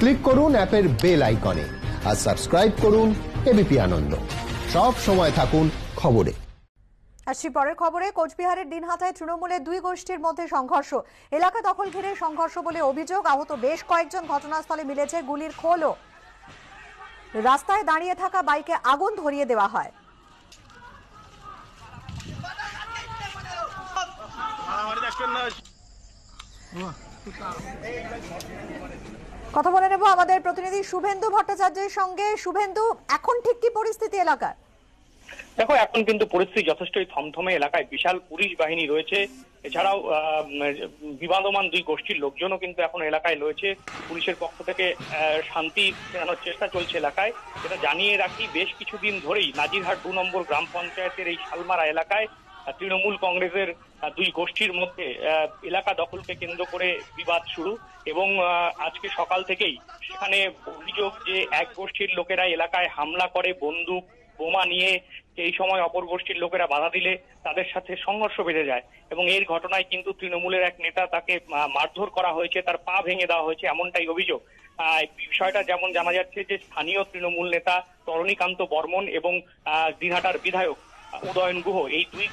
Click করুন অ্যাপের bell আইকনে আর সাবস্ক্রাইব করুন এবিপি আনন্দ। সব সময় থাকুন খবরে। আসছি পরের খবরে, কোচবিহারের দিনহাটায় তৃণমূলের দুই গোষ্ঠীর মধ্যে সংঘর্ষ। এলাকা দখল ঘিরে সংঘর্ষ বলে অভিযোগ, আহত বেশ কয়েকজন ঘটনাস্থলে মিলেছে গুলির খোলও। রাস্তায় দাঁড়িয়ে থাকা বাইকে আগুন ধরিয়ে দেওয়া হয়। কথা বলে নেব আমাদের প্রতিনিধি শুভেন্দু ভট্টাচার্যের সঙ্গে। শুভেন্দু, এখন ঠিক কি পরিস্থিতি এলাকার? দেখো, এখন কিন্তু পরিস্থিতি যথেষ্টই থমথমে। এলাকায় বিশাল পুলিশ বাহিনী রয়েছে। এছাড়াও বিবাদমান দুই গোষ্ঠীর লোকজনও কিন্তু এখন এলাকায় রয়েছে। পুলিশের পক্ষ থেকে শান্তি ফেরানোর চেষ্টা চলছে এলাকায়। এটা জানিয়ে রাখি, বেশ কিছুদিন ধরেই নাজিরহাট দু নম্বর গ্রাম পঞ্চায়েতের এই শালমারা এলাকায় তৃণমূল কংগ্রেসের দুই গোষ্ঠীর মধ্যে এলাকা দখলকে কেন্দ্র করে বিবাদ শুরু এবং আজকে সকাল থেকেই সেখানে অভিযোগ যে এক গোষ্ঠীর লোকেরা এলাকায় হামলা করে, বন্দুক, বোমা নিয়ে এই সময় অপর গোষ্ঠীর লোকেরা বাধা দিলে তাদের সাথে সংঘর্ষ বেড়ে যায় এবং এর ঘটনায় কিন্তু তৃণমূলের এক নেতা তাকে মারধর করা হয়েছে, তার পা ভেঙে দেওয়া হয়েছে এমনটাই অভিযোগ। বিষয়টা যেমন জানা যাচ্ছে যে স্থানীয় তৃণমূল নেতা তরণীকান্ত বর্মন এবং দিনহাটার বিধায়ক উদয়ন গুহ। এই দুই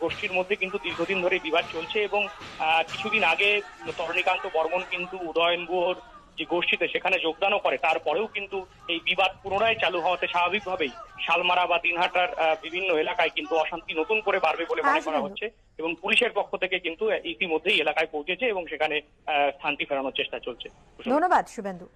গোষ্ঠীর মধ্যে কিন্তু দীর্ঘদিন ধরে বিবাদ চলছে এবং কিছুদিন আগে তরণীকান্ত বর্মন কিন্তু উদয়ন গুহর যে গোষ্ঠীতে সেখানে যোগদানও করে তারপরেও কিন্তু এই বিবাদ পুনরায় চালু হওয়াতে স্বাভাবিকভাবেই শালমারা বা দিনহাটার বিভিন্ন এলাকায় কিন্তু অশান্তি নতুন করে বাড়বে বলে মনে করা হচ্ছে এবং পুলিশের পক্ষ থেকে কিন্তু ইতিমধ্যেই এলাকায় পৌঁছেছে এবং সেখানে আহ, শান্তি ফেরানোর চেষ্টা চলছে। ধন্যবাদ শুভেন্দু।